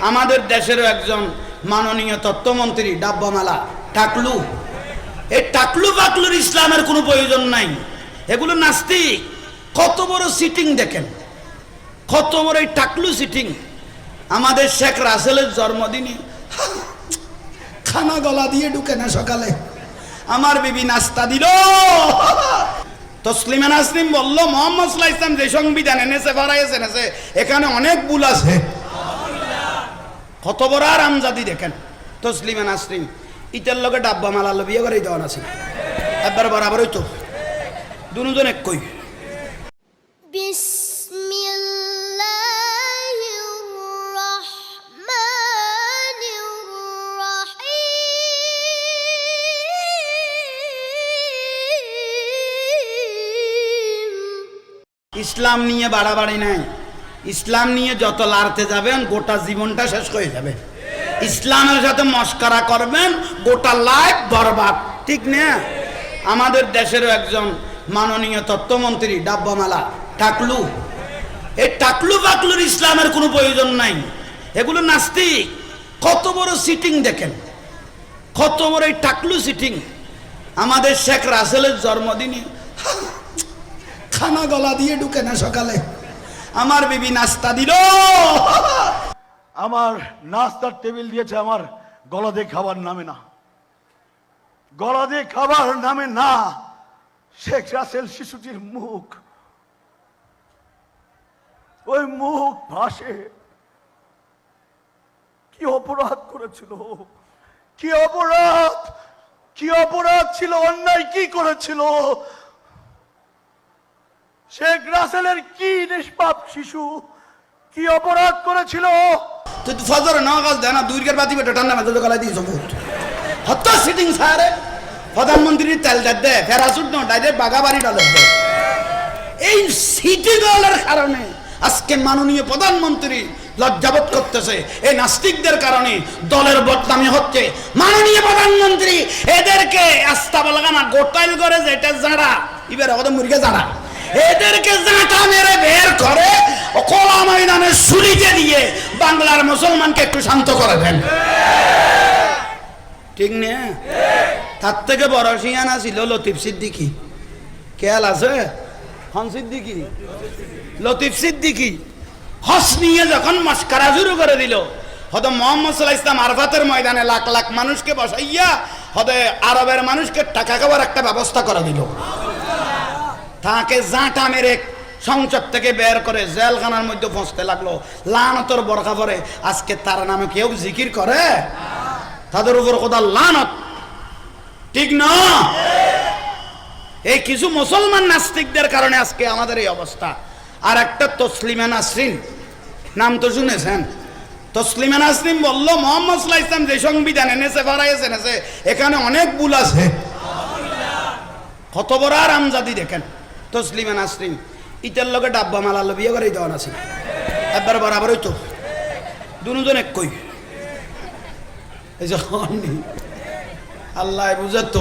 আমাদের দেশেরও একজন মাননীয় তত্ত্বমন্ত্রী ডাব্বামালা টাকলু। এই টাকলু বাকলুর ইসলামের কোনো প্রয়োজন নাই। এগুলো নাস্তিক। কত বড় সিটিং দেখেন। কত বড় এই টাকলু সিটিং আমাদের শেখ রাসেলের জন্মদিনে খানা গলা দিয়ে ঢুকে না সকালে। আমার বিবি নাস্তা দিল। তসলিমা নাসলিম বলল, মোহাম্মদ ইসলাম যে সংবিধান এনেছে, বাড়াইছে, এনেছে, এখানে অনেক ভুল আছে। হতবরা রামজাদি দেখেন। তসলিম নাসরিন ইটার লগে ডাব্বা মালা বিয়ে করে দেওয়া আছে। একবার বরাবর হইতো। দুজন এক কই ইসলাম নিয়ে বাড়াবাড়ি নাই। ইসলাম নিয়ে যত লাড়তে যাবেন, গোটা জীবনটা শেষ হয়ে যাবে। ইসলামের সাথে মস্করা করবেন, গোটা লাইফ বরবাদ। ঠিক না? আমাদের দেশেরও একজন মাননীয় তত্ত্বমন্ত্রী, ডাব্বামালা, টাকলু। এই টাকলু বাকলুর ইসলামের কোনো প্রয়োজন নাই। এগুলো নাস্তিক। কত বড় সিটিং দেখেন। কত বড় এই টাকলু সিটিং আমাদের শেখ রাসেলের জন্মদিনে খানা গলা দিয়ে ঢুকে না সকালে। আমার বিবি নাস্তা দিল। আমার নাস্তার টেবিল দিয়েছে আমার গলা দিয়ে খাবার নামে না। গলা দিয়ে খাবার নামে না। শেখ রাসেল শিশুটির মুখ। ওই মুখ ভাসে। কি অপরাধ করেছিল? কি অপরাধ? কি অপরাধ ছিল? অন্যায় কি করেছিল? শেখ রাসেলের কি নিষ্পাপ শিশু? কি অপরাধ করেছিল? তুই ফজর দেনা দুর্গের বাতি বেটা সিটিং সারে প্রধানমন্ত্রী তেল দেয় দে নো ডাইরেক্ট বাগাবাড়ি এই সিটি দলের কারণে আজকে মাননীয় প্রধানমন্ত্রী লজ্জাবোধ করতেছে, এই নাস্তিকদের কারণে দলের বদনামি হচ্ছে। মাননীয় প্রধানমন্ত্রী, এদেরকে বলাগানা গোটাইল করে যেটা জাড়া এবার ওদের মুরগে জাড়া এদেরকে জাঁটা মেরে বের করে কলা ময়দানে সুরিতে দিয়ে বাংলার মুসলমানকে একটু শান্ত করে দেন। ঠিক না? তার থেকে বড় সিয়ানা ছিল লতিফ সিদ্দিকি। খেয়াল আছে? হন সিদ্দিকি। লতিফ সিদ্দিকি হস নিয়ে যখন মস্কারা শুরু করে দিল হয়তো মোহাম্মদ সাল্লাহ ইসলাম আরফাতের ময়দানে লাখ লাখ মানুষকে বসাইয়া হতে আরবের মানুষকে টাকা খাওয়ার একটা ব্যবস্থা করে দিল। তাকে জাঁটা মেরে সংসদ থেকে বের করে জেলখানার মধ্যে পৌঁছতে লাগল। লানতর বরখা পরে আজকে তার নামে কেউ জিকির করে? তাদের উপর কোথা লানত। ঠিক না? এই কিছু মুসলমান নাস্তিকদের কারণে আজকে আমাদের এই অবস্থা। আর একটা তসলিমা নাসরিন। নাম তো শুনেছেন? তসলিমা নাসরিন বলল, মোহাম্মদ ইসলাম যে সংবিধান এনেছে বাড়াইছে এনেছে, এখানে অনেক ভুল আছে। কত বড় আর আমজাদি দেখেন। তসলিমা নাসরিন। ইটার লগে ডাব্বা মালাল বিয়ে করে দেওয়া আছে। একবার বরাবর হইতো। দুজন এক কই এই যে আল্লাহ বুঝার তো